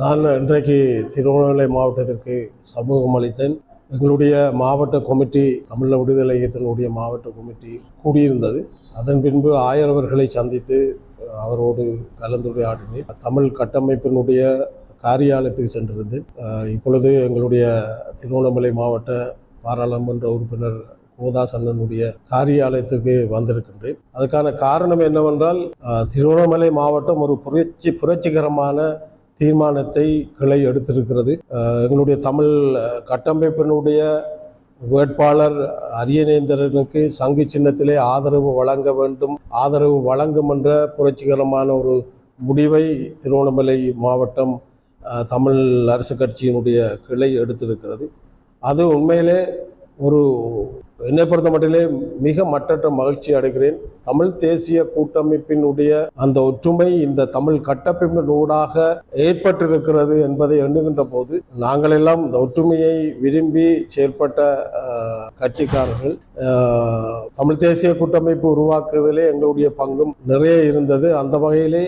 நான் இன்றைக்கு திருவண்ணாமலை மாவட்டத்திற்கு சமூகம் அளித்தேன். எங்களுடைய மாவட்ட கமிட்டி தமிழ் விடுதலை இயக்கத்தினுடைய மாவட்ட கமிட்டி கூடியிருந்தது. அதன் பின்பு ஆயரவர்களை சந்தித்து அவரோடு கலந்துரையாடினேன். தமிழ் கட்டமைப்பினுடைய காரியாலயத்துக்கு சென்றிருந்தேன். இப்பொழுது எங்களுடைய திருவண்ணாமலை மாவட்ட பாராளுமன்ற உறுப்பினர் கோதாஸ் காரியாலயத்துக்கு வந்திருக்கின்றேன். அதுக்கான காரணம் என்னவென்றால் திருவண்ணாமலை மாவட்டம் ஒரு புரட்சி புரட்சிகரமான தீர்மானத்தை கிளை எடுத்திருக்கிறது. எங்களுடைய தமிழ் கட்டமைப்பினுடைய வேட்பாளர் அரியநேந்திரனுக்கு சங்கு சின்னத்திலே ஆதரவு வழங்க வேண்டும். ஆதரவு வழங்கும் என்ற புரட்சிகரமான ஒரு முடிவை திருவண்ணாமலை மாவட்டம் தமிழ் அரசு கட்சியினுடைய கிளை எடுத்திருக்கிறது. அது உண்மையிலே ஒரு என்னை பொறுத்த மட்டிலே மிக மட்டற்ற மகிழ்ச்சி அடைகிறேன். தமிழ் தேசிய கூட்டமைப்பினுடைய அந்த ஒற்றுமை இந்த தமிழ் கட்டமைப்பின் ஊடாக ஏற்பட்டிருக்கிறது என்பதை எண்ணுகின்ற போது நாங்கள் எல்லாம் இந்த ஒற்றுமையை விரும்பி செயல்பட்ட கட்சிக்காரர்கள் தமிழ் தேசிய கூட்டமைப்பு உருவாக்குவதிலே எங்களுடைய பங்கும் நிறைய இருந்தது. அந்த வகையிலே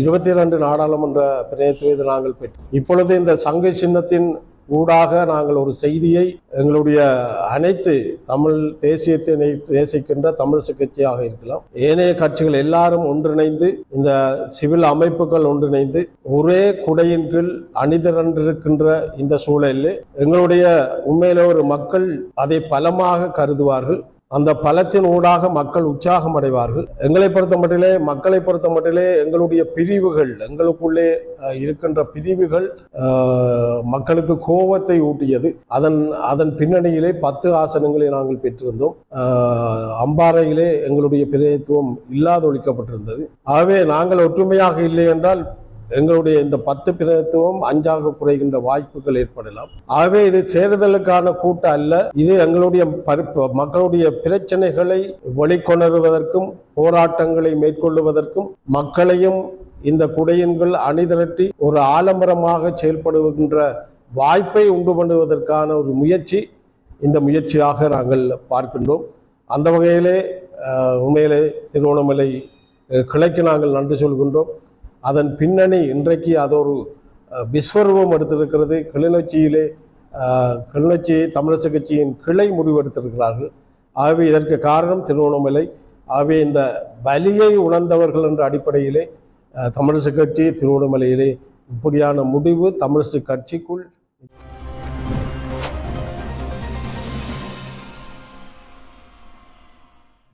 இருபத்தி இரண்டு நாடாளுமன்ற பிரதிநிதித்துவத்தை நாங்கள் பெற்றோம். இப்பொழுது இந்த சங்க சின்னத்தின் ஊடாக நாங்கள் ஒரு செய்தியை எங்களுடைய அனைத்து தமிழ் தேசியத்தை நே- நேசிக்கின்ற தமிழ் கட்சியாக இருக்கலாம். ஏனைய கட்சிகள் எல்லாரும் ஒன்றிணைந்து இந்த சிவில் அமைப்புகள் ஒன்றிணைந்து ஒரே குடையின் கீழ் அணிதிரண்டிருக்கின்ற இந்த சூழலில் எங்களுடைய உண்மையில ஒரு மக்கள் அதை பலமாக கருதுவார்கள். அந்த பலத்தின் ஊடாக மக்கள் உற்சாகம் அடைவார்கள். எங்களை பொறுத்த மட்டிலே மக்களை பொறுத்த மட்டிலே எங்களுடைய பிரிவுகள் எங்களுக்குள்ளே இருக்கின்ற பிரிவுகள் மக்களுக்கு கோபத்தை ஊட்டியது. அதன் அதன் பின்னணியிலே பத்து ஆசனங்களை நாங்கள் பெற்றிருந்தோம். அம்பாறையிலே எங்களுடைய பிரதிநிதித்துவம் இல்லாதொழிக்கப்பட்டிருந்தது. ஆகவே நாங்கள் ஒற்றுமையாக இல்லை என்றால் எங்களுடைய இந்த பத்து பிரதித்துவம் அஞ்சாக குறைகின்ற வாய்ப்புகள் ஏற்படலாம். ஆகவே இது சேருதலுக்கான கூட்டம் அல்ல. இது எங்களுடைய பருப்பு மக்களுடைய பிரச்சனைகளை வெளிக்கொணருவதற்கும் போராட்டங்களை மேற்கொள்ளுவதற்கும் மக்களையும் இந்த குடையின்கள் அணிதிரட்டி ஒரு ஆலம்பரமாக செயல்படுகின்ற வாய்ப்பை உண்டு பண்ணுவதற்கான ஒரு முயற்சி இந்த முயற்சியாக நாங்கள் பார்க்கின்றோம். அந்த வகையிலே உண்மையிலே திருவண்ணாமலை கிளைக்கு நாங்கள் நன்றி சொல்கின்றோம். அதன் பின்னணி இன்றைக்கு அது ஒரு விஸ்வரூபம் எடுத்திருக்கிறது. கிளிநொச்சியிலே கிளிநொச்சி தமிழரசு கட்சியின் கிளை முடிவெடுத்திருக்கிறார்கள். ஆகவே இதற்கு காரணம் திருவண்ணாமலை. ஆகவே இந்த வலியை உணர்ந்தவர்கள் என்ற அடிப்படையிலே தமிழரசு கட்சி திருவண்ணாமலையிலே இப்படியான முடிவு தமிழரசு கட்சிக்குள்